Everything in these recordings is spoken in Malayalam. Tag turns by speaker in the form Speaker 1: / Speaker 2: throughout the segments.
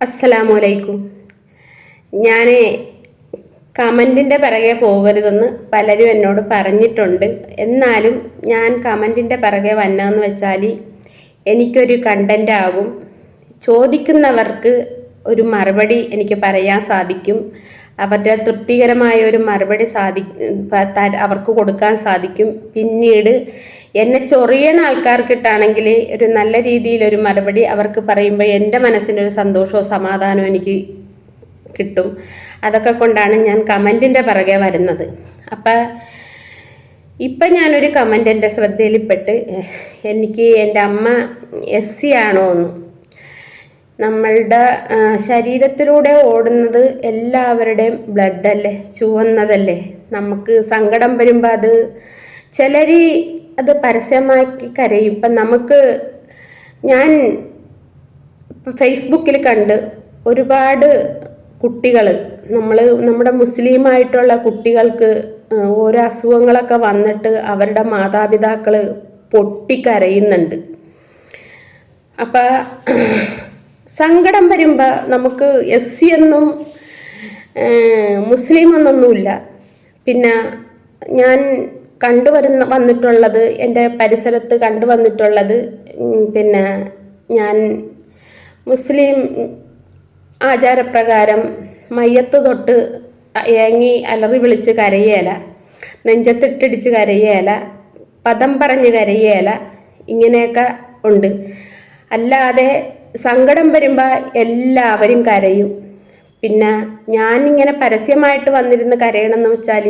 Speaker 1: അസ്സലാമലൈക്കും ഞാൻ കമന്റിന്റെ പിറകെ പോകരുതെന്ന് പലരും എന്നോട് പറഞ്ഞിട്ടുണ്ട്. എന്നാലും ഞാൻ കമന്റിന്റെ പിറകെ വന്നതെന്ന് വെച്ചാൽ എനിക്കൊരു കണ്ടന്റ് ആകും. ചോദിക്കുന്നവർക്ക് ഒരു മറുപടി എനിക്ക് പറയാൻ സാധിക്കും. അവരുടെ തൃപ്തികരമായ ഒരു മറുപടി സാധി അവർക്ക് കൊടുക്കാൻ സാധിക്കും. പിന്നീട് എന്നെ ചൊറിയണ ആൾക്കാർക്കിട്ടാണെങ്കിൽ ഒരു നല്ല രീതിയിലൊരു മറുപടി അവർക്ക് പറയുമ്പോൾ എന്റെ മനസ്സിനൊരു സന്തോഷവും സമാധാനവും എനിക്ക് കിട്ടും. അതൊക്കെ കൊണ്ടാണ് ഞാൻ കമന്റിന്റെ പിറകെ വരുന്നത്. അപ്പം ഇപ്പം ഞാനൊരു കമന്റ് എന്റെ ശ്രദ്ധയിൽപ്പെട്ട് എനിക്ക് എന്റെ അമ്മ എസ് സി ആണോ എന്ന് നമ്മളുടെ ശരീരത്തിലൂടെ ഓടുന്നത് എല്ലാവരുടെയും ബ്ലഡ് അല്ലേ ചുവന്നതല്ലേ? നമുക്ക് സങ്കടം വരുമ്പോൾ അത് ചിലർ അത് പരസ്യമാക്കി കരയും. ഇപ്പം നമുക്ക് ഞാൻ ഫേസ്ബുക്കിൽ കണ്ട് ഒരുപാട് കുട്ടികൾ നമ്മൾ നമ്മുടെ മുസ്ലിമായിട്ടുള്ള കുട്ടികൾക്ക് ഓരോ അസുഖങ്ങളൊക്കെ വന്നിട്ട് അവരുടെ മാതാപിതാക്കൾ പൊട്ടിക്കരയുന്നുണ്ട്. അപ്പം സങ്കടം വരുമ്പോൾ നമുക്ക് എസ് സി എന്നും മുസ്ലിം എന്നൊന്നുമില്ല. പിന്നെ ഞാൻ കണ്ടുവരുന്ന വന്നിട്ടുള്ളത് എന്റെ പരിസരത്ത് കണ്ടുവന്നിട്ടുള്ളത് പിന്നെ ഞാൻ മുസ്ലിം ആചാരപ്രകാരം മയ്യത്ത് തൊട്ട് ഏങ്ങി അലറി വിളിച്ച് കരയേല നെഞ്ചത്തിട്ടിടിച്ച് കരയേല പദം പറഞ്ഞ് കരയേല ഇങ്ങനെയൊക്കെ ഉണ്ട്. അല്ലാതെ സങ്കടം വരുമ്പോൾ എല്ലാവരും കരയും. പിന്നെ ഞാനിങ്ങനെ പരസ്യമായിട്ട് വന്നിരുന്ന് കരയണമെന്ന് വെച്ചാൽ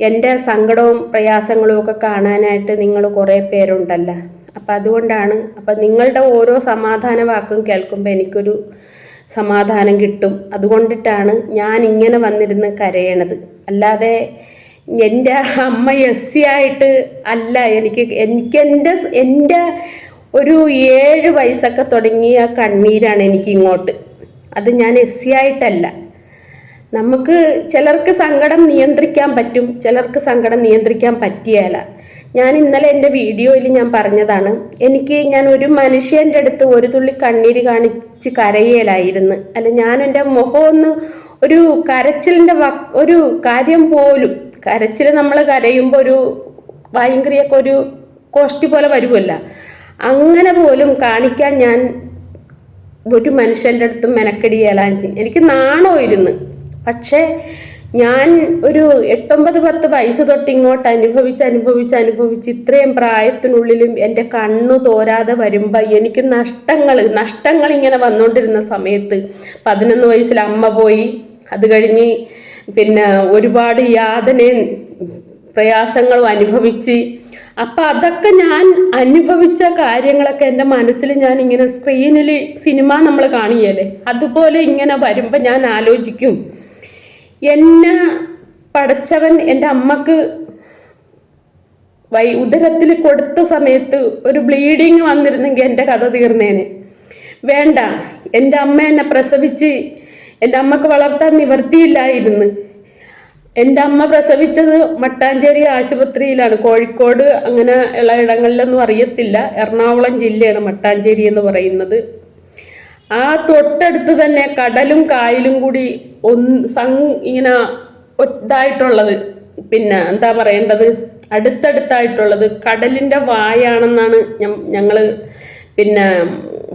Speaker 1: എന്റെ സങ്കടവും പ്രയാസങ്ങളും ഒക്കെ കാണാനായിട്ട് നിങ്ങൾ കുറേ പേരുണ്ടല്ലോ. അപ്പം അതുകൊണ്ടാണ് അപ്പം നിങ്ങളുടെ ഓരോ സമാധാന വാക്കും കേൾക്കുമ്പോൾ എനിക്കൊരു സമാധാനം കിട്ടും. അതുകൊണ്ടിട്ടാണ് ഞാൻ ഇങ്ങനെ വന്നിരുന്ന് കരയണത്. അല്ലാതെ എന്റെ അമ്മ എസ് സി ആയിട്ട് അല്ല എനിക്ക് എനിക്ക് എന്റെ എന്റെ ഒരു ഏഴ് വയസ്സൊക്കെ തുടങ്ങിയ കണ്ണീരാണ് എനിക്ക് ഇങ്ങോട്ട്. അത് ഞാൻ എസ് സി ആയിട്ടല്ല. നമുക്ക് ചിലർക്ക് സങ്കടം നിയന്ത്രിക്കാൻ പറ്റും ചിലർക്ക് സങ്കടം നിയന്ത്രിക്കാൻ പറ്റിയല്ല ഞാൻ ഇന്നലെ എന്റെ വീഡിയോയിൽ ഞാൻ പറഞ്ഞതാണ് എനിക്ക് ഞാൻ ഒരു മനുഷ്യന്റെ അടുത്ത് ഒരു തുള്ളി കണ്ണീര് കാണിച്ച് കരയലായിരുന്നു. അല്ല ഞാൻ എന്റെ മുഖം ഒന്ന് ഒരു കരച്ചിലിന്റെ ഒരു കാര്യം പോലും കരച്ചിൽ നമ്മൾ കരയുമ്പോൾ ഒരു ഭയങ്കരയൊക്കെ ഒരു കോഷ്ടി പോലെ വരുമല്ല അങ്ങനെ പോലും കാണിക്കാൻ ഞാൻ ഒരു മനുഷ്യന്റെ അടുത്തും മെനക്കെടിയേലാൻ എനിക്ക്. നാണോ ഇരുന്ന്. പക്ഷേ ഞാൻ ഒരു എട്ടൊമ്പത് പത്ത് വയസ്സ് തൊട്ട് ഇങ്ങോട്ട് അനുഭവിച്ച് അനുഭവിച്ച് അനുഭവിച്ച് ഇത്രയും പ്രായത്തിനുള്ളിലും എന്റെ കണ്ണു തോരാതെ വരുമ്പോൾ എനിക്ക് നഷ്ടങ്ങൾ നഷ്ടങ്ങൾ ഇങ്ങനെ വന്നുകൊണ്ടിരുന്ന സമയത്ത് പതിനൊന്ന് വയസ്സിൽ അമ്മ പോയി. അത് കഴിഞ്ഞ് പിന്നെ ഒരുപാട് യാതനയും പ്രയാസങ്ങളും അനുഭവിച്ച് അപ്പം അതൊക്കെ ഞാൻ അനുഭവിച്ച കാര്യങ്ങളൊക്കെ എന്റെ മനസ്സിൽ ഞാൻ ഇങ്ങനെ സ്ക്രീനിൽ സിനിമ നമ്മൾ കാണിയല്ലേ അതുപോലെ ഇങ്ങനെ വരുമ്പോൾ ഞാൻ ആലോചിക്കും. എന്നെ പഠിച്ചവൻ എന്റെ അമ്മയ്ക്ക് വൈ ഉദരത്തിൽ കൊടുത്ത സമയത്ത് ഒരു ബ്ലീഡിങ് വന്നിരുന്നെങ്കിൽ എന്റെ കഥ തീർന്നേനെ. വേണ്ട എന്റെ അമ്മ എന്നെ പ്രസവിച്ച് എന്റെ അമ്മയ്ക്ക് വളർത്താൻ നിവർത്തിയില്ലായിരുന്നു എന്റെ അമ്മ പ്രസവിച്ചത് മട്ടാഞ്ചേരി ആശുപത്രിയിലാണ്. കോഴിക്കോട് അങ്ങനെ ഉള്ള ഇടങ്ങളിലൊന്നും അറിയത്തില്ല. എറണാകുളം ജില്ലയാണ് മട്ടാഞ്ചേരി എന്ന് പറയുന്നത്. ആ തൊട്ടടുത്ത് തന്നെ കടലും കായലും കൂടി ഒന്ന് സം ഇങ്ങനെ ഇതായിട്ടുള്ളത് പിന്നെ എന്താ പറയേണ്ടത്? അടുത്തടുത്തായിട്ടുള്ളത് കടലിന്റെ വായാണെന്നാണ് ഞങ്ങൾ പിന്നെ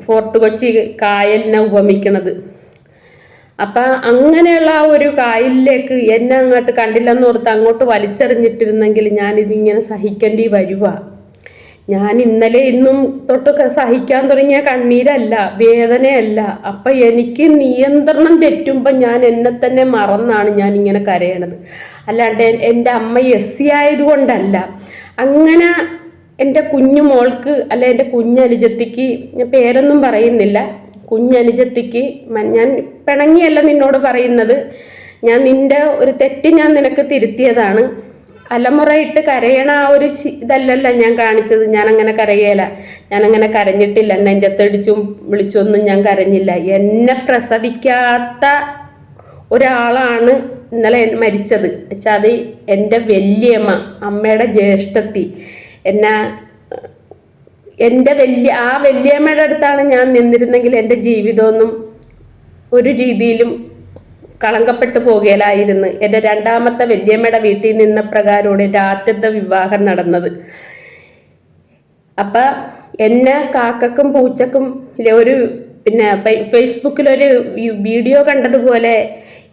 Speaker 1: ഫോർട്ട് കൊച്ചി കായലിനെ ഉപമിക്കണത്. അപ്പം അങ്ങനെയുള്ള ആ ഒരു കായലിലേക്ക് എന്നെ അങ്ങോട്ട് കണ്ടില്ലെന്ന് ഓർത്ത് അങ്ങോട്ട് വലിച്ചെറിഞ്ഞിട്ടിരുന്നെങ്കിൽ ഞാൻ ഞാനിതിങ്ങനെ സഹിക്കേണ്ടി വരുക ഞാൻ ഇന്നലെ ഇന്നും തൊട്ടൊക്കെ സഹിക്കാൻ തുടങ്ങിയ കണ്ണീരല്ല വേദനയല്ല. അപ്പം എനിക്ക് നിയന്ത്രണം തെറ്റുമ്പോൾ ഞാൻ എന്നെ തന്നെ മറന്നാണ് ഞാൻ ഇങ്ങനെ കരയണത്. അല്ലാണ്ട് എന്റെ അമ്മ എസ് സി ആയതുകൊണ്ടല്ല. അങ്ങനെ എന്റെ കുഞ്ഞു മോൾക്ക് അല്ല എന്റെ കുഞ്ഞനുജത്തിക്ക് ഞാൻ പേരൊന്നും പറയുന്നില്ല. കുഞ്ഞനുജത്തിക്ക് ഞാൻ പിണങ്ങിയല്ല നിന്നോട് പറയുന്നത്. ഞാൻ നിന്റെ ഒരു തെറ്റ് ഞാൻ നിനക്ക് തിരുത്തിയതാണ്. അലമുറയിട്ട് കരയണ ആ ഒരു ഇതല്ലല്ല ഞാൻ കാണിച്ചത്. ഞാൻ അങ്ങനെ കരയേല. ഞാൻ അങ്ങനെ കരഞ്ഞിട്ടില്ല. നെഞ്ചത്തടിച്ചും വിളിച്ചൊന്നും ഞാൻ കരഞ്ഞില്ല. എന്നെ പ്രസവിക്കാത്ത ഒരാളാണ് ഇന്നലെ മരിച്ചത്. വെച്ചാൽ അത് എന്റെ വല്യമ്മ അമ്മയുടെ ജ്യേഷ്ഠത്തി. എന്നെ എന്റെ വലിയ ആ വല്യമ്മയുടെ അടുത്താണ് ഞാൻ നിന്നിരുന്നെങ്കിൽ എന്റെ ജീവിതമൊന്നും ഒരു രീതിയിലും കളങ്കപ്പെട്ടു പോകലായിരുന്നു. എന്റെ രണ്ടാമത്തെ വല്യമ്മയുടെ വീട്ടിൽ നിന്ന പ്രകാരമാണ് എന്റെ ആദ്യത്തെ വിവാഹം നടന്നത്. അപ്പം എന്നെ കാക്കക്കും പൂച്ചക്കും ഒരു പിന്നെ ഫേസ്ബുക്കിലൊരു വീഡിയോ കണ്ടതുപോലെ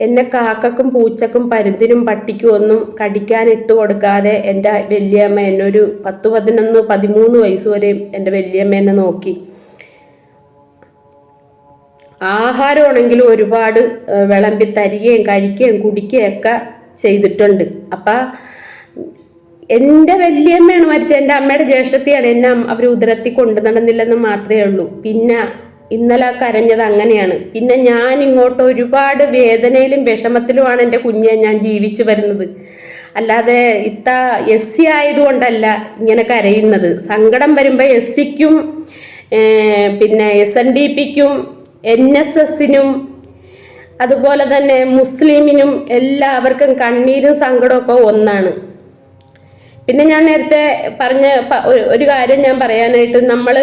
Speaker 1: എന്നെ കാക്കക്കും പൂച്ചക്കും പരുന്തിനും പട്ടിക്കും ഒന്നും കടിക്കാൻ ഇട്ട് കൊടുക്കാതെ എന്റെ വലിയമ്മ എന്നൊരു പത്ത് പതിനൊന്ന് പതിമൂന്ന് വയസ്സ് വരെയും എന്റെ വലിയമ്മ എന്നെ നോക്കി. ആഹാരമാണെങ്കിലും ഒരുപാട് വിളമ്പി തരികയും കഴിക്കുകയും കുടിക്കുകയും ഒക്കെ ചെയ്തിട്ടുണ്ട്. അപ്പം എന്റെ വലിയമ്മയാണ് മരിച്ചത്. എന്റെ അമ്മയുടെ ജ്യേഷ്ഠത്തെയാണ് എന്നെ അവർ ഉദരത്തി കൊണ്ടു നടന്നില്ലെന്ന് മാത്രമേ ഉള്ളൂ. പിന്നെ ഇന്നലെ കരഞ്ഞത് അങ്ങനെയാണ്. പിന്നെ ഞാൻ ഇങ്ങോട്ട് ഒരുപാട് വേദനയിലും വിഷമത്തിലുമാണ് എന്റെ കുഞ്ഞെ ഞാൻ ജീവിച്ചു വരുന്നത്. അല്ലാതെ ഇത്ത എസ് സി ആയതുകൊണ്ടല്ല ഇങ്ങനെ കരയുന്നത്. സങ്കടം വരുമ്പോൾ എസ് സിക്കും പിന്നെ എസ് എൻ ഡി പിക്കും എൻ എസ് എസിനും അതുപോലെ തന്നെ മുസ്ലിമിനും എല്ലാവർക്കും കണ്ണീരും സങ്കടമൊക്കെ ഒന്നാണ്. പിന്നെ ഞാൻ നേരത്തെ പറഞ്ഞ ഒരു- കാര്യം ഞാൻ പറയാനായിട്ട് നമ്മൾ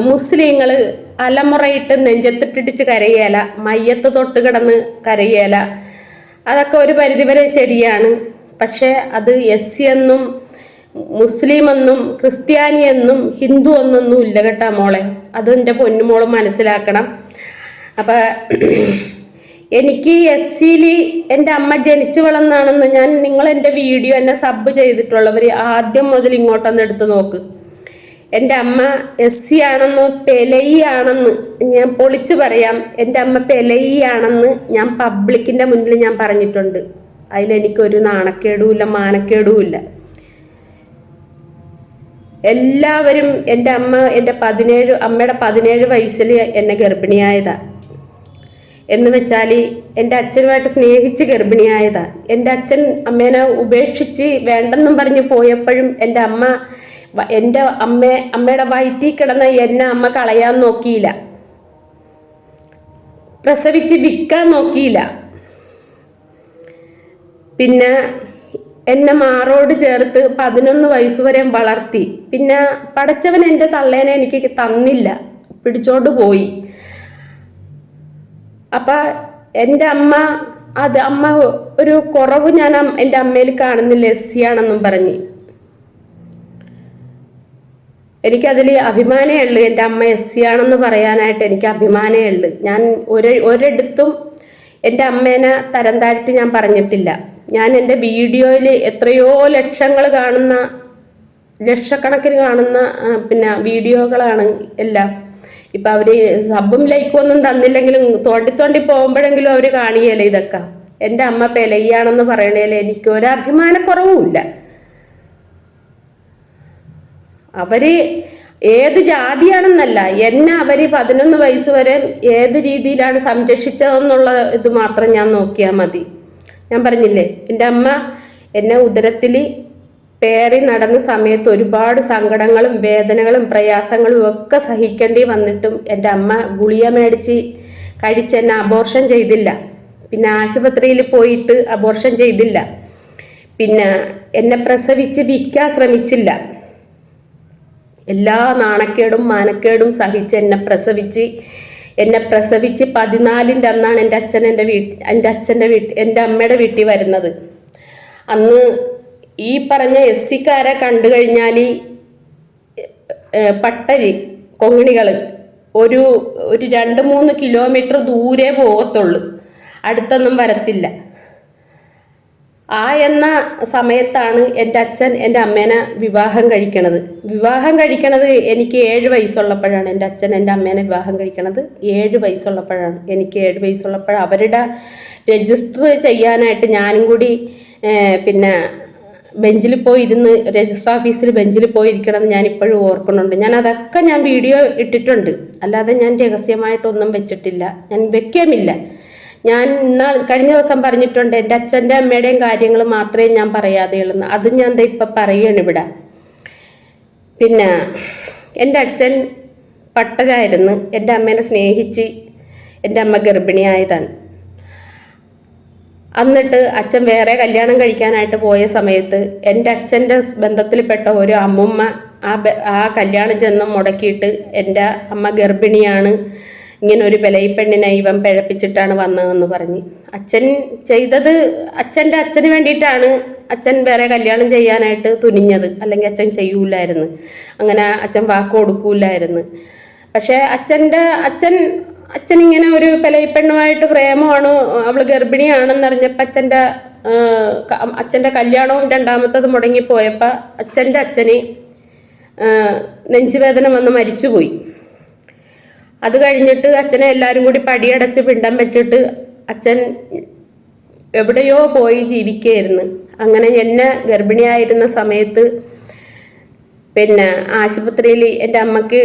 Speaker 1: മുസ്ലിങ്ങൾ അലമുറയിട്ട് നെഞ്ചത്തിട്ടിടിച്ച് കരയേല മയ്യത്ത് തൊട്ട് കിടന്ന് കരയേല. അതൊക്കെ ഒരു പരിധിവരെ ശരിയാണ്. പക്ഷേ അത് എസ് സി എന്നും മുസ്ലിം എന്നും ക്രിസ്ത്യാനി എന്നും ഹിന്ദു എന്നൊന്നും ഇല്ല കേട്ടാ മോളെ. അത് എന്റെ പൊന്നുമോളും മനസ്സിലാക്കണം. അപ്പം എനിക്ക് എസ് സിയിൽ എന്റെ അമ്മ ജനിച്ചു വളർന്നാണെന്ന് ഞാൻ നിങ്ങൾ എന്റെ വീഡിയോ എന്നെ സബ് ചെയ്തിട്ടുള്ളവർ ആദ്യം മുതൽ ഇങ്ങോട്ടൊന്ന് എടുത്ത് നോക്ക്. എന്റെ അമ്മ എസ് സി ആണെന്ന് പെലയി ആണെന്ന് ഞാൻ പൊളിച്ചു പറയാം. എന്റെ അമ്മ പെലയി ആണെന്ന് ഞാൻ പബ്ലിക്കിന്റെ മുന്നിൽ ഞാൻ പറഞ്ഞിട്ടുണ്ട്. അതിലെനിക്കൊരു നാണക്കേടുമില്ല മാനക്കേടുമില്ല. എല്ലാവരും എന്റെ അമ്മ എന്റെ പതിനേഴ് അമ്മയുടെ പതിനേഴ് വയസ്സിൽ എന്നെ ഗർഭിണിയായതാ. എന്ന് വെച്ചാൽ എന്റെ അച്ഛനുമായിട്ട് സ്നേഹിച്ച് ഗർഭിണിയായതാ. എന്റെ അച്ഛൻ അമ്മേനെ ഉപേക്ഷിച്ച് വേണ്ടെന്നും പറഞ്ഞ് പോയപ്പോഴും എന്റെ അമ്മ എന്റെ അമ്മ അമ്മയുടെ വയറ്റിൽ കിടന്ന എന്നെ അമ്മ കളയാൻ നോക്കിയില്ല. പ്രസവിച്ച് വിൽക്കാൻ നോക്കിയില്ല. പിന്നെ എന്നെ മാറോട് ചേർത്ത് പതിനൊന്ന് വയസ്സ് വരെ വളർത്തി. പിന്നെ പടച്ചവൻ എന്റെ തള്ളേനെ എനിക്ക് തന്നില്ല. പിടിച്ചോണ്ട് പോയി. അപ്പൊ എന്റെ അമ്മ അത് അമ്മ ഒരു കുറവ് ഞാൻ എന്റെ അമ്മയിൽ കാണുന്നില്ല എസ് സി ആണെന്നും പറഞ്ഞ്. എനിക്കതിൽ അഭിമാനമേ ഉള്ളൂ. എന്റെ അമ്മ എസ് സി ആണെന്ന് പറയാനായിട്ട് എനിക്ക് അഭിമാനമേ ഉള്ളൂ. ഞാൻ ഒരു ഒരിടത്തും എന്റെ അമ്മേനെ തരം താഴ്ത്തി ഞാൻ പറഞ്ഞിട്ടില്ല. ഞാൻ എന്റെ വീഡിയോയിൽ എത്രയോ ലക്ഷങ്ങൾ കാണുന്ന ലക്ഷക്കണക്കിന് കാണുന്ന പിന്നെ വീഡിയോകളാണ് എല്ലാം. ഇപ്പം അവർ സബും ലൈക്കും ഒന്നും തന്നില്ലെങ്കിലും തോണ്ടി തോണ്ടി പോകുമ്പോഴെങ്കിലും അവർ കാണിയല്ലേ ഇതൊക്കെ. എന്റെ അമ്മ പെലയാണെന്ന് പറയണേൽ എനിക്ക് ഒരു അഭിമാനക്കുറവുമില്ല. അവർ ഏത് ജാതിയാണെന്നല്ല എന്നെ അവർ പതിനൊന്ന് വയസ്സ് വരെ ഏത് രീതിയിലാണ് സംരക്ഷിച്ചതെന്നുള്ള ഇത് മാത്രം ഞാൻ നോക്കിയാൽ മതി. ഞാൻ പറഞ്ഞില്ലേ എന്റെ അമ്മ എന്നെ ഉദരത്തിൽ പേറി നടന്ന സമയത്ത് ഒരുപാട് സങ്കടങ്ങളും വേദനകളും പ്രയാസങ്ങളും ഒക്കെ സഹിക്കേണ്ടി വന്നിട്ടും എന്റെ അമ്മ ഗുളിക മേടിച്ച് കഴിച്ച് എന്നെ അബോർഷൻ ചെയ്തില്ല. പിന്നെ ആശുപത്രിയിൽ പോയിട്ട് അബോർഷൻ ചെയ്തില്ല. പിന്നെ എന്നെ പ്രസവിച്ച് വിൽക്കാൻ ശ്രമിച്ചില്ല. എല്ലാ നാണക്കേടും മാനക്കേടും സഹിച്ച് എന്നെ പ്രസവിച്ച് എന്നെ പ്രസവിച്ച് പതിനാലിന്റെ അന്നാണ് എന്റെ അച്ഛൻ എന്റെ വീട്ടിൽ എന്റെ അച്ഛന്റെ വീട്ടിൽ എന്റെ അമ്മയുടെ വീട്ടിൽ വരുന്നത്. അന്ന് ഈ പറഞ്ഞ എസ് സിക്കാരെ കണ്ടു കഴിഞ്ഞാൽ പട്ടരി കൊങ്ങിണികൾ ഒരു ഒരു രണ്ട് മൂന്ന് കിലോമീറ്റർ ദൂരെ പോകത്തുള്ളൂ. അടുത്തൊന്നും വരത്തില്ല. ആ എന്ന സമയത്താണ് എന്റെ അച്ഛൻ എന്റെ അമ്മേനെ വിവാഹം കഴിക്കണത്. വിവാഹം കഴിക്കണത് എനിക്ക് ഏഴ് വയസ്സുള്ളപ്പോഴാണ് എന്റെ അച്ഛൻ എന്റെ അമ്മേനെ വിവാഹം കഴിക്കണത്. ഏഴ് വയസ്സുള്ളപ്പോഴാണ്. എനിക്ക് ഏഴ് വയസ്സുള്ളപ്പോഴാണ് അവരുടെ രജിസ്റ്റർ ചെയ്യാനായിട്ട് ഞാനും കൂടി പിന്നെ ബെഞ്ചിൽ പോയി ഇരുന്ന് രജിസ്ട്രാർ ഓഫീസിൽ ബെഞ്ചിൽ പോയി ഇരിക്കണമെന്ന് ഞാൻ ഇപ്പോഴും ഓർക്കുന്നുണ്ട്. ഞാൻ അതൊക്കെ ഞാൻ വീഡിയോ ഇട്ടിട്ടുണ്ട്. അല്ലാതെ ഞാൻ രഹസ്യമായിട്ടൊന്നും വെച്ചിട്ടില്ല. ഞാൻ വെക്കാമില്ല. ഞാൻ ഇന്നാൾ കഴിഞ്ഞ ദിവസം പറഞ്ഞിട്ടുണ്ട് എന്റെ അച്ഛന്റെ അമ്മയുടെയും കാര്യങ്ങൾ മാത്രമേ ഞാൻ പറയാതെ ഉള്ളൂ അത് ഞാൻ എന്താ ഇപ്പം പറയുകയാണ് ഇവിടെ. പിന്നെ എന്റെ അച്ഛൻ പട്ടരായിരുന്നു എന്റെ അമ്മേനെ സ്നേഹിച്ച് എന്റെ അമ്മ ഗർഭിണിയായതാണ്. എന്നിട്ട് അച്ഛൻ വേറെ കല്യാണം കഴിക്കാനായിട്ട് പോയ സമയത്ത് എന്റെ അച്ഛന്റെ ബന്ധത്തിൽപ്പെട്ട ഒരു അമ്മമ്മ ആ ആ കല്യാണം ചെന്ന് മുടക്കിയിട്ട് എന്റെ അമ്മ ഗർഭിണിയാണ്. ഇങ്ങനെ ഒരു പെലയിപ്പെണ്ണിനെ ഇവൻ പിഴപ്പിച്ചിട്ടാണ് വന്നതെന്ന് പറഞ്ഞ്. അച്ഛൻ ചെയ്തത് അച്ഛന്റെ അച്ഛന് വേണ്ടിയിട്ടാണ് അച്ഛൻ വേറെ കല്യാണം ചെയ്യാനായിട്ട് തുനിഞ്ഞത്. അല്ലെങ്കിൽ അച്ഛൻ ചെയ്യൂലായിരുന്നു. അങ്ങനെ അച്ഛൻ വാക്ക് കൊടുക്കൂലായിരുന്നു. പക്ഷേ അച്ഛന്റെ അച്ഛൻ അച്ഛൻ ഇങ്ങനെ ഒരു പെലയിപ്പെണ്ണുമായിട്ട് പ്രേമമാണ്. അവൾ ഗർഭിണിയാണെന്നറിഞ്ഞപ്പോൾ അച്ഛന്റെ അച്ഛന്റെ കല്യാണവും രണ്ടാമത്തത് മുടങ്ങിപ്പോയപ്പോൾ അച്ഛന്റെ അച്ഛന് നെഞ്ചുവേദന വന്ന് മരിച്ചുപോയി. അത് കഴിഞ്ഞിട്ട് അച്ഛനെ എല്ലാവരും കൂടി പടിയടച്ച് പിണ്ടം വെച്ചിട്ട് അച്ഛൻ എവിടെയോ പോയി ജീവിക്കുകയായിരുന്നു. അങ്ങനെ എന്നെ ഗർഭിണിയായിരുന്ന സമയത്ത് പിന്നെ ആശുപത്രിയിൽ എന്റെ അമ്മയ്ക്ക്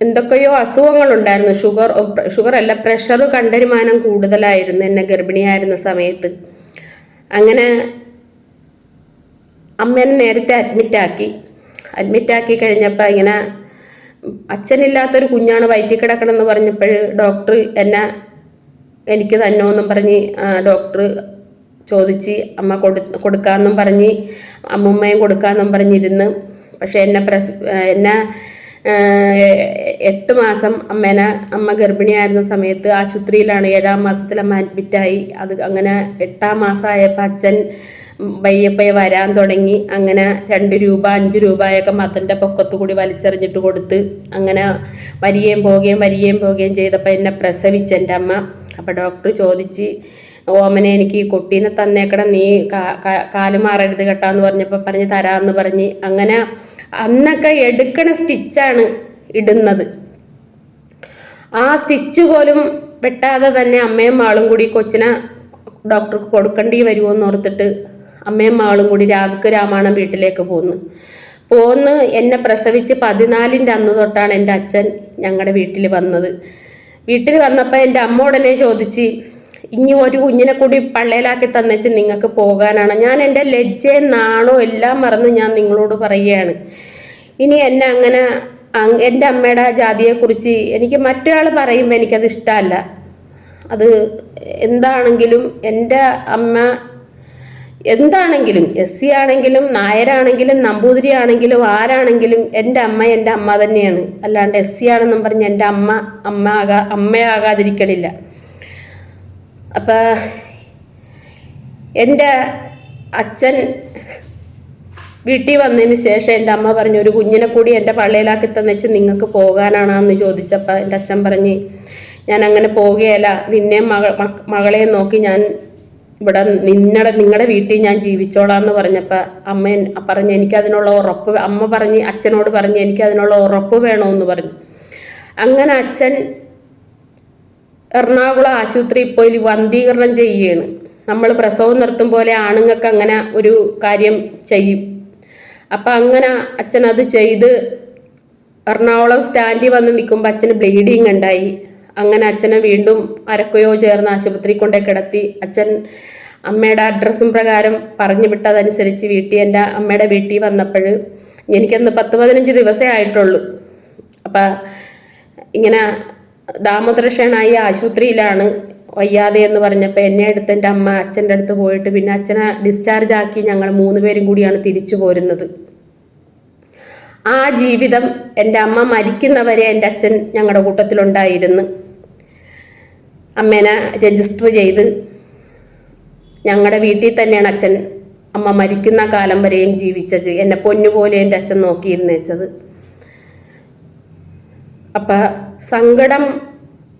Speaker 1: എന്തൊക്കെയോ അസുഖങ്ങളുണ്ടായിരുന്നു. ഷുഗർ ഷുഗർ അല്ല പ്രഷർ കണ്ടരുമാനം കൂടുതലായിരുന്നു. എന്നെ ഗർഭിണിയായിരുന്ന സമയത്ത്. അങ്ങനെ അമ്മേനെ നേരത്തെ അഡ്മിറ്റാക്കി അഡ്മിറ്റാക്കി കഴിഞ്ഞപ്പോൾ ഇങ്ങനെ അച്ഛനില്ലാത്തൊരു കുഞ്ഞാണ് വയറ്റിൽ കിടക്കണം എന്ന് പറഞ്ഞപ്പോൾ ഡോക്ടർ എന്നെ എനിക്ക് തന്നോ എന്നും പറഞ്ഞ് ഡോക്ടർ ചോദിച്ച് അമ്മ കൊടു കൊടുക്കാമെന്നും പറഞ്ഞ് അമ്മുമ്മയും കൊടുക്കാമെന്നും പറഞ്ഞിരുന്ന്. പക്ഷേ എന്നെ പ്രസ് എന്നെ എട്ട് മാസം അമ്മേനെ അമ്മ ഗർഭിണിയായിരുന്ന സമയത്ത് ആശുപത്രിയിലാണ് ഏഴാം മാസത്തിൽ അമ്മ അഡ്മിറ്റായി അത് അങ്ങനെ എട്ടാം മാസമായപ്പോൾ അച്ഛൻ പയ്യപ്പയ്യ വരാൻ തുടങ്ങി. അങ്ങനെ രണ്ട് രൂപ അഞ്ച് രൂപയൊക്കെ മതന്റെ പൊക്കത്തു കൂടി വലിച്ചെറിഞ്ഞിട്ട് കൊടുത്ത് അങ്ങനെ വരികയും പോവുകയും വരികയും പോവുകയും ചെയ്തപ്പോൾ എന്നെ പ്രസവിച്ചെന്റെ അമ്മ. അപ്പോൾ ഡോക്ടർ ചോദിച്ച് ഓമനെ എനിക്ക് ഈ കുട്ടീനെ തന്നേക്കണം നീ കാൽ മാറരുത് കേട്ടാന്ന് പറഞ്ഞപ്പോൾ പറഞ്ഞ് തരാമെന്ന് പറഞ്ഞ് അങ്ങനെ അന്നൊക്കെ എടുക്കണ സ്റ്റിച്ചാണ് ഇടുന്നത്. ആ സ്റ്റിച്ച് പോലും വെട്ടാതെ തന്നെ അമ്മയും മാളും കൂടി കൊച്ചിനെ ഡോക്ടർക്ക് കൊടുക്കേണ്ടി വരുമോ എന്ന് ഓർത്തിട്ട് അമ്മയും മാളും കൂടി രാവിലെ രാമായണം വീട്ടിലേക്ക് പോന്നു. പോന്ന് എന്നെ പ്രസവിച്ച് പതിനാലിന്റെ അന്ന് തൊട്ടാണ് എന്റെ അച്ഛൻ ഞങ്ങളുടെ വീട്ടിൽ വന്നത്. വീട്ടിൽ വന്നപ്പോൾ എന്റെ അമ്മ ഉടനെ ചോദിച്ച് ഇനി ഒരു കുഞ്ഞിനെ കൂടി പള്ളയിലാക്കി തന്നേച്ച് നിങ്ങൾക്ക് പോകാനാണ്. ഞാൻ എന്റെ ലജ്ജയും നാണോ എല്ലാം മറന്ന് ഞാൻ നിങ്ങളോട് പറയുകയാണ്. ഇനി എന്നെ അങ്ങനെ അങ് എന്റെ അമ്മയുടെ ജാതിയെക്കുറിച്ച് എനിക്ക് മറ്റൊരാൾ പറയുമ്പോൾ എനിക്കത് ഇഷ്ടമല്ല. അത് എന്താണെങ്കിലും എന്റെ അമ്മ എന്താണെങ്കിലും എസ് സി ആണെങ്കിലും നായരാണെങ്കിലും നമ്പൂതിരി ആണെങ്കിലും ആരാണെങ്കിലും എന്റെ അമ്മ എന്റെ അമ്മ തന്നെയാണ്. അല്ലാണ്ട് എസ് സി ആണെന്നും പറഞ്ഞ് എന്റെ അമ്മ അമ്മ ആകാ അമ്മയാകാതിരിക്കണില്ല അപ്പം എന്റെ അച്ഛൻ വീട്ടിൽ വന്നതിന് ശേഷം എന്റെ അമ്മ പറഞ്ഞു ഒരു കുഞ്ഞിനെ കൂടി എന്റെ പള്ളിയിലാക്കി തന്നിച്ച് നിങ്ങൾക്ക് പോകാനാണെന്ന് ചോദിച്ചപ്പോൾ എന്റെ അച്ഛൻ പറഞ്ഞ് ഞാൻ അങ്ങനെ പോകുകയല്ല നിന്നെയും മക മകളെയും നോക്കി ഞാൻ ഇവിടെ നിന്നടെ നിങ്ങളുടെ വീട്ടിൽ ഞാൻ ജീവിച്ചോളാം എന്ന് പറഞ്ഞപ്പോൾ അമ്മ പറഞ്ഞ് എനിക്കതിനുള്ള ഉറപ്പ് അമ്മ പറഞ്ഞ് അച്ഛനോട് പറഞ്ഞ് എനിക്കതിനുള്ള ഉറപ്പ് വേണമെന്ന് പറഞ്ഞു. അങ്ങനെ അച്ഛൻ എറണാകുളം ആശുപത്രിയിൽ പോയി വന്ധീകരണം ചെയ്യുകയാണ് നമ്മൾ പ്രസവം നിർത്തും പോലെ ആണുങ്ങൾക്ക് അങ്ങനെ ഒരു കാര്യം ചെയ്യും. അപ്പം അങ്ങനെ അച്ഛൻ അത് ചെയ്ത് എറണാകുളം സ്റ്റാൻഡിൽ വന്ന് നിൽക്കുമ്പോൾ അച്ഛന് ബ്ലീഡിങ് ഉണ്ടായി. അങ്ങനെ അച്ഛനെ വീണ്ടും അരക്കയോ ചേർന്ന് ആശുപത്രി കൊണ്ടേ കിടത്തി. അച്ഛൻ അമ്മയുടെ അഡ്രസ്സും പ്രകാരം പറഞ്ഞു വിട്ടതനുസരിച്ച് വീട്ടിൽ എന്റെ അമ്മയുടെ വീട്ടിൽ വന്നപ്പോൾ എനിക്കന്ന് പത്ത് പതിനഞ്ച് ദിവസമേ ആയിട്ടുള്ളൂ. അപ്പം ഇങ്ങനെ ദാമോദരക്ഷനായി ആശുപത്രിയിലാണ് വയ്യാതെ എന്ന് പറഞ്ഞപ്പോൾ എന്നെ അടുത്ത് എന്റെ അമ്മ അച്ഛന്റെ അടുത്ത് പോയിട്ട് പിന്നെ അച്ഛനെ ഡിസ്ചാർജ് ആക്കി ഞങ്ങൾ മൂന്ന് പേരും കൂടിയാണ് തിരിച്ചു പോരുന്നത്. ആ ജീവിതം എന്റെ അമ്മ മരിക്കുന്നവരെ എന്റെ അച്ഛൻ ഞങ്ങളുടെ കൂട്ടത്തിലുണ്ടായിരുന്നു. അമ്മേനെ രജിസ്റ്റർ ചെയ്ത് ഞങ്ങളുടെ വീട്ടിൽ തന്നെയാണ് അച്ഛൻ. അമ്മ മരിക്കുന്ന കാലം വരെയും ജീവിച്ചത്. എന്നെ പൊന്നുപോലെ എന്റെ അച്ഛൻ നോക്കിയിരുന്നേച്ചത് അപ്പം സങ്കടം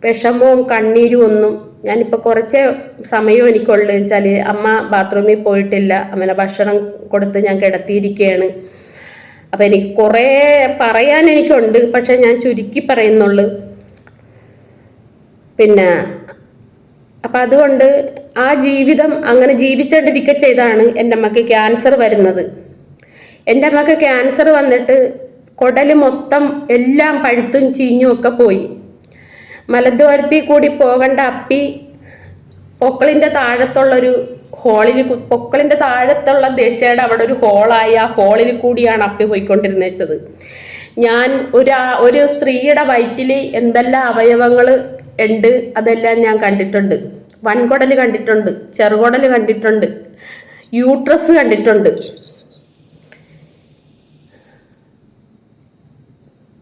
Speaker 1: വിഷമവും കണ്ണീരും ഒന്നും ഞാനിപ്പോൾ കുറച്ച് സമയം എനിക്കുള്ളൂ. വെച്ചാൽ അമ്മ ബാത്റൂമിൽ പോയിട്ടില്ല. അമ്മനെ ഭക്ഷണം കൊടുത്ത് ഞാൻ കിടത്തിയിരിക്കുകയാണ് അപ്പം എനിക്ക് കുറേ പറയാൻ എനിക്കുണ്ട്. പക്ഷെ ഞാൻ ചുരുക്കി പറയുന്നുള്ളൂ. പിന്നെ അപ്പം അതുകൊണ്ട് ആ ജീവിതം അങ്ങനെ ജീവിച്ചുകൊണ്ടിരിക്കുക ചെയ്താണ് എന്റെ അമ്മയ്ക്ക് ക്യാൻസർ വരുന്നത്. എന്റെ അമ്മയ്ക്ക് ക്യാൻസർ വന്നിട്ട് കുടൽ മൊത്തം എല്ലാം പഴുത്തും ചീഞ്ഞും ഒക്കെ പോയി. മലദ്വാരത്തിൽ കൂടി പോകേണ്ട അപ്പി പൊക്കളിന്റെ താഴത്തുള്ളൊരു ഹോളിൽ പൊക്കളിന്റെ താഴത്തുള്ള ദേശയുടെ അവിടെ ഒരു ഹോളായി ആ ഹോളിൽ കൂടിയാണ് അപ്പി പോയിക്കൊണ്ടിരുന്നേച്ചത്. ഞാൻ ഒരു ഒരു സ്ത്രീയുടെ വയറ്റിൽ എന്തെല്ലാം അവയവങ്ങൾ ഉണ്ട്. അതെല്ലാം ഞാൻ കണ്ടിട്ടുണ്ട്. വൻകുടൽ കണ്ടിട്ടുണ്ട്. ചെറുകുടൽ കണ്ടിട്ടുണ്ട്. യൂട്രസ് കണ്ടിട്ടുണ്ട്.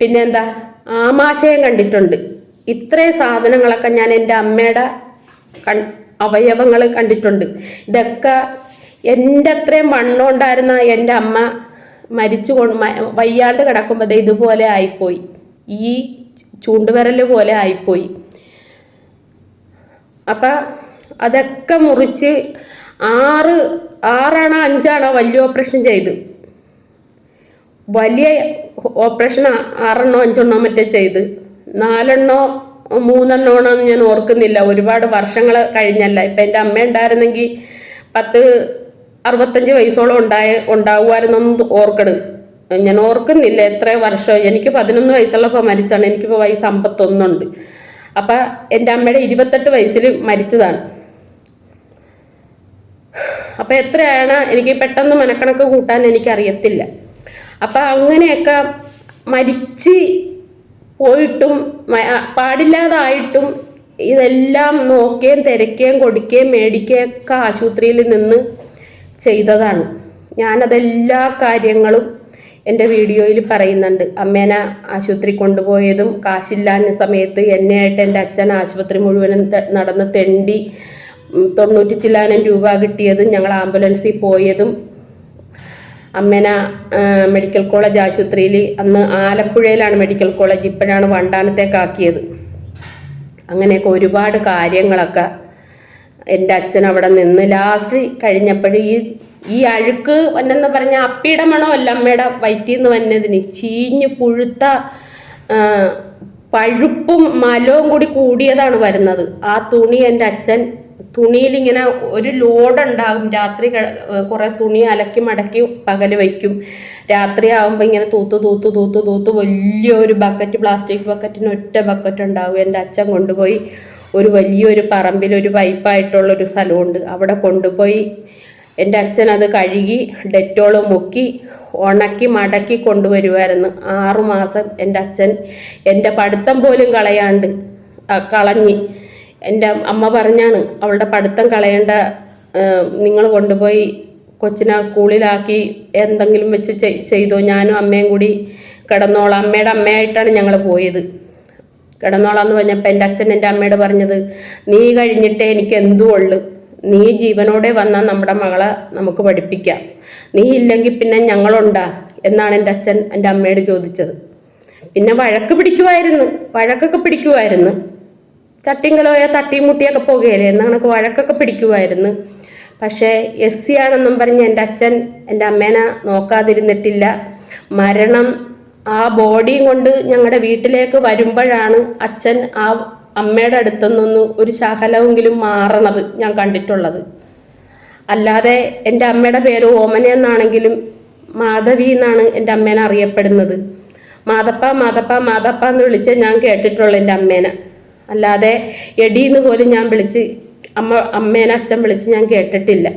Speaker 1: പിന്നെന്താ? ആമാശയം കണ്ടിട്ടുണ്ട്. ഇത്രയും സാധനങ്ങളൊക്കെ ഞാൻ എന്റെ അമ്മയുടെ കൺ അവയവങ്ങൾ കണ്ടിട്ടുണ്ട്. ഇതൊക്കെ എന്റെ അത്രയും വണ്ണം ഉണ്ടായിരുന്ന എന്റെ അമ്മ മരിച്ചു കൊണ്ട് വയ്യാണ്ട് കിടക്കുമ്പോൾ ഇതുപോലെ ആയിപ്പോയി. ഈ ചൂണ്ടുവിരൽ പോലെ ആയിപ്പോയി. അപ്പം അതൊക്കെ മുറിച്ച് ആറ് ആറാണോ അഞ്ചാണോ വലിയ ഓപ്പറേഷൻ ചെയ്ത്. വലിയ ഓപ്പറേഷൻ ആറെണ്ണോ അഞ്ചെണ്ണോ മറ്റേ ചെയ്ത്. നാലെണ്ണോ മൂന്നെണ്ണോ ആണെന്ന് ഞാൻ ഓർക്കുന്നില്ല. ഒരുപാട് വർഷങ്ങൾ കഴിഞ്ഞല്ല. ഇപ്പം എന്റെ അമ്മ ഉണ്ടായിരുന്നെങ്കിൽ പത്ത് അറുപത്തഞ്ച് വയസ്സോളം ഉണ്ടായ ഉണ്ടാകുമായിരുന്നൊന്നും ഓർക്കണ്. ഞാൻ ഓർക്കുന്നില്ല എത്ര വർഷം. എനിക്ക് പതിനൊന്ന് വയസ്സുള്ളപ്പോൾ മരിച്ചാണ്. എനിക്കിപ്പോൾ വയസ്സ് അമ്പത്തൊന്നുണ്ട്. അപ്പം എന്റെ അമ്മയുടെ ഇരുപത്തെട്ട് വയസ്സിൽ മരിച്ചതാണ്. അപ്പം എത്രയാണ് എനിക്ക് പെട്ടെന്ന് മനക്കണക്ക് കൂട്ടാൻ എനിക്കറിയത്തില്ല. അപ്പം അങ്ങനെയൊക്കെ മരിച്ച് പോയിട്ടും പാടില്ലാതായിട്ടും ഇതെല്ലാം നോക്കുകയും തിരക്കുകയും കൊടുക്കുകയും മേടിക്കുകയും ഒക്കെ ആശുപത്രിയിൽ നിന്ന് ചെയ്തതാണ്. ഞാനതെല്ലാ കാര്യങ്ങളും എന്റെ വീഡിയോയിൽ പറയുന്നുണ്ട് അമ്മേനെ ആശുപത്രി കൊണ്ടുപോയതും കാശില്ലാത്ത സമയത്ത് എന്നെയായിട്ട് എന്റെ അച്ഛൻ ആശുപത്രി മുഴുവനും നടന്ന് തെണ്ടി തൊണ്ണൂറ്റി ചില്ലാനം രൂപ കിട്ടിയതും ഞങ്ങൾ ആംബുലൻസിൽ പോയതും അമ്മേന മെഡിക്കൽ കോളേജ് ആശുപത്രിയിൽ അന്ന് ആലപ്പുഴയിലാണ് മെഡിക്കൽ കോളേജ് ഇപ്പോഴാണ് വണ്ടാനത്തേക്കാക്കിയത്. അങ്ങനെയൊക്കെ ഒരുപാട് കാര്യങ്ങളൊക്കെ എന്റെ അച്ഛൻ അവിടെ നിന്ന് ലാസ്റ്റ് കഴിഞ്ഞപ്പോൾ ഈ ഈ അഴുക്ക് വന്നെന്ന് പറഞ്ഞ അപ്പിയുടെ മണമല്ല അമ്മയുടെ വയറ്റിൽ നിന്ന് വന്നതിന്. ചീഞ്ഞ് പുഴുത്ത പഴുപ്പും മലവും കൂടി കൂടിയതാണ് വരുന്നത്. ആ തുണി എന്റെ അച്ഛൻ തുണിയിൽ ഇങ്ങനെ ഒരു ലോഡുണ്ടാകും രാത്രി കുറെ തുണി അലക്കി മടക്കി പകൽ വയ്ക്കും. രാത്രി ആകുമ്പോൾ ഇങ്ങനെ തൂത്ത് തൂത്ത് തൂത്ത് തൂത്ത് വലിയൊരു ബക്കറ്റ് പ്ലാസ്റ്റിക് ബക്കറ്റിന് ഒറ്റ ബക്കറ്റ് ഉണ്ടാകും എന്റെ അച്ഛൻ കൊണ്ടുപോയി ഒരു വലിയൊരു പറമ്പിൽ ഒരു പൈപ്പായിട്ടുള്ള ഒരു സ്ഥലമുണ്ട്. അവിടെ കൊണ്ടുപോയി എന്റെ അച്ഛൻ അത് കഴുകി ഡെറ്റോൾ മുക്കി ഉണക്കി മടക്കി കൊണ്ടുവരുമായിരുന്നു ആറുമാസം എന്റെ അച്ഛൻ എന്റെ പഠിത്തം പോലും കളയാണ്ട് കളഞ്ഞ്. എന്റെ അമ്മ പറഞ്ഞാണ് അവളുടെ പഠിത്തം കളയേണ്ട നിങ്ങൾ കൊണ്ടുപോയി കൊച്ചിനെ സ്കൂളിലാക്കി എന്തെങ്കിലും വെച്ച് ചെയ്തോ. ഞാനും അമ്മയും കൂടി കിടന്നോളാം. അമ്മയുടെ അമ്മയായിട്ടാണ് ഞങ്ങൾ പോയത്. കിടന്നോളാന്ന് പറഞ്ഞപ്പോൾ എന്റെ അച്ഛൻ എന്റെ അമ്മയോട് പറഞ്ഞത് നീ കഴിഞ്ഞിട്ട് എനിക്ക് എന്തു ഉള്ളു. നീ ജീവനോടെ വന്നാൽ നമ്മുടെ മകളെ നമുക്ക് പഠിപ്പിക്കാം. നീ ഇല്ലെങ്കിൽ പിന്നെ ഞങ്ങളുണ്ടാ എന്നാണ് എന്റെ അച്ഛൻ എന്റെ അമ്മയോട് ചോദിച്ചത്. പിന്നെ വഴക്ക് പിടിക്കുമായിരുന്നു വഴക്കൊക്കെ പിടിക്കുമായിരുന്നു ചട്ടിങ്കലോയ തട്ടിയും മുട്ടിയൊക്കെ പോകുകയല്ലേ എന്നാണ് വഴക്കൊക്കെ പിടിക്കുമായിരുന്നു പക്ഷേ എസ് സി ആണെന്നും പറഞ്ഞ് എന്റെ അച്ഛൻ എന്റെ അമ്മേനെ നോക്കാതിരുന്നിട്ടില്ല. മരണം ആ ബോഡിയും കൊണ്ട് ഞങ്ങളുടെ വീട്ടിലേക്ക് വരുമ്പോഴാണ് അച്ഛൻ ആ അമ്മയുടെ അടുത്തു നിന്നൊന്ന് ഒരു ശകലമെങ്കിലും മാറണത് ഞാൻ കണ്ടിട്ടുള്ളത്. അല്ലാതെ എന്റെ അമ്മയുടെ പേര് ഓമന എന്നാണെങ്കിലും മാധവി എന്നാണ് എന്റെ അമ്മേനെ അറിയപ്പെടുന്നത്. മാതപ്പ മാതപ്പ മാതപ്പ എന്ന് വിളിച്ച് ഞാൻ കേട്ടിട്ടുള്ളൂ എന്റെ അമ്മേനെ. അല്ലാതെ എടി എന്ന് പോലും ഞാൻ വിളിച്ച് അമ്മ അമ്മേനെ അച്ഛൻ വിളിച്ച് ഞാൻ കേട്ടിട്ടില്ല.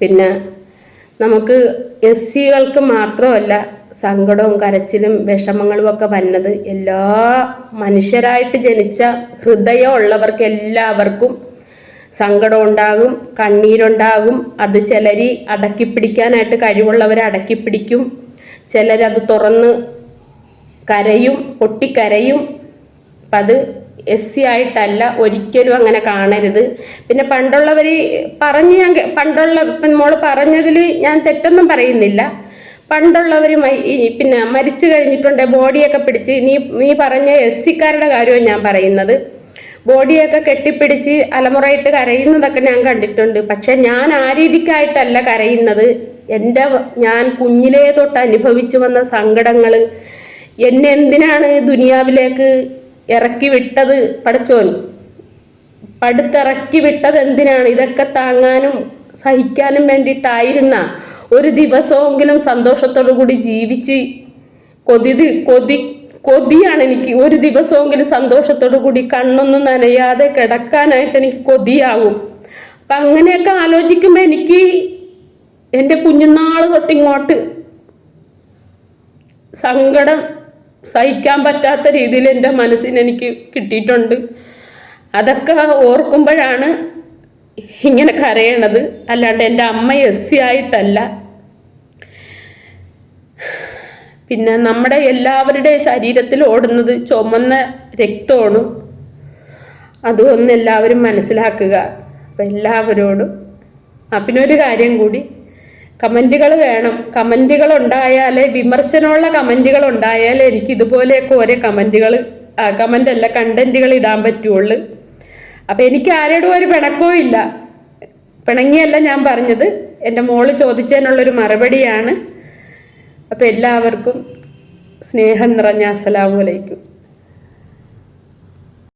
Speaker 1: പിന്നെ നമുക്ക് എസ് സികൾക്ക് മാത്രമല്ല സങ്കടവും കരച്ചിലും വിഷമങ്ങളും ഒക്കെ വന്നത് എല്ലാ മനുഷ്യരായിട്ട് ജനിച്ച ഹൃദയമുള്ളവർക്ക് എല്ലാവർക്കും സങ്കടം ഉണ്ടാകും കണ്ണീരുണ്ടാകും. അത് ചിലരി അടക്കിപ്പിടിക്കാനായിട്ട് കഴിവുള്ളവർ അടക്കിപ്പിടിക്കും. ചിലരത് തുറന്ന് കരയും പൊട്ടിക്കരയും. അപ്പം അത് എസ് സി ആയിട്ടല്ല ഒരിക്കലും അങ്ങനെ കാണരുത്. പിന്നെ പണ്ടുള്ളവർ പറഞ്ഞ് ഞാൻ പണ്ടുള്ള ഇപ്പം മോൾ പറഞ്ഞതിൽ ഞാൻ തെറ്റൊന്നും പറയുന്നില്ല. പണ്ടുള്ളവർ പിന്നെ മരിച്ചു കഴിഞ്ഞിട്ടുണ്ട് ബോഡിയൊക്കെ പിടിച്ച് നീ നീ പറഞ്ഞ എസ് സിക്കാരുടെ കാര്യമാണ് ഞാൻ പറയുന്നത്. ബോഡിയൊക്കെ കെട്ടിപ്പിടിച്ച് അലമുറയിട്ട് കരയുന്നതൊക്കെ ഞാൻ കണ്ടിട്ടുണ്ട്. പക്ഷെ ഞാൻ ആ രീതിക്കായിട്ടല്ല കരയുന്നത്. എന്റെ ഞാൻ കുഞ്ഞിലേ തൊട്ട് അനുഭവിച്ചു വന്ന സങ്കടങ്ങൾ എന്നെ എന്തിനാണ് ദുനിയാവിലേക്ക് ഇറക്കി വിട്ടത് പഠിച്ചോൻ. പടുത്തിറക്കി വിട്ടത് എന്തിനാണ്? ഇതൊക്കെ താങ്ങാനും സഹിക്കാനും വേണ്ടിയിട്ടായിരുന്ന ഒരു ദിവസമെങ്കിലും സന്തോഷത്തോടു കൂടി ജീവിച്ച് കൊതി കൊതി കൊതിയാണ് എനിക്ക്. ഒരു ദിവസമെങ്കിലും സന്തോഷത്തോടു കൂടി കണ്ണൊന്നും നനയാതെ കിടക്കാനായിട്ട് എനിക്ക് കൊതിയാവും. അപ്പം അങ്ങനെയൊക്കെ ആലോചിക്കുമ്പോൾ എനിക്ക് എന്റെ കുഞ്ഞുനാൾ തൊട്ടിങ്ങോട്ട് സങ്കടം സഹിക്കാൻ പറ്റാത്ത രീതിയിൽ എന്റെ മനസ്സിന് എനിക്ക് കിട്ടിയിട്ടുണ്ട്. അതൊക്കെ ഓർക്കുമ്പോഴാണ് ഇങ്ങനെ കരയണത്. അല്ലാണ്ട് എന്റെ അമ്മ എസ് സി ആയിട്ടല്ല. പിന്നെ നമ്മുടെ എല്ലാവരുടെ ശരീരത്തിൽ ഓടുന്നത് ചുമന്ന രക്തമാണ്. അതും എല്ലാവരും മനസ്സിലാക്കുക. അപ്പം എല്ലാവരോടും ആ പിന്നെ ഒരു കാര്യം കൂടി. കമന്റുകൾ വേണം. കമന്റുകൾ ഉണ്ടായാലേ വിമർശനമുള്ള കമന്റുകൾ ഉണ്ടായാലേ എനിക്ക് ഇതുപോലെയൊക്കെ ഓരോ കമന്റുകൾ കമന്റ് അല്ല കണ്ടന്റുകൾ ഇടാൻ പറ്റുള്ളൂ. അപ്പം എനിക്ക് ആരോടും ഒരു പിണക്കവും ഇല്ല. പിണങ്ങിയല്ല ഞാൻ പറഞ്ഞത്. എന്റെ മോൾ ചോദിച്ചതിനുള്ളൊരു മറുപടിയാണ്. അപ്പം എല്ലാവർക്കും സ്നേഹം നിറഞ്ഞ അസ്സലാമു അലൈക്കും.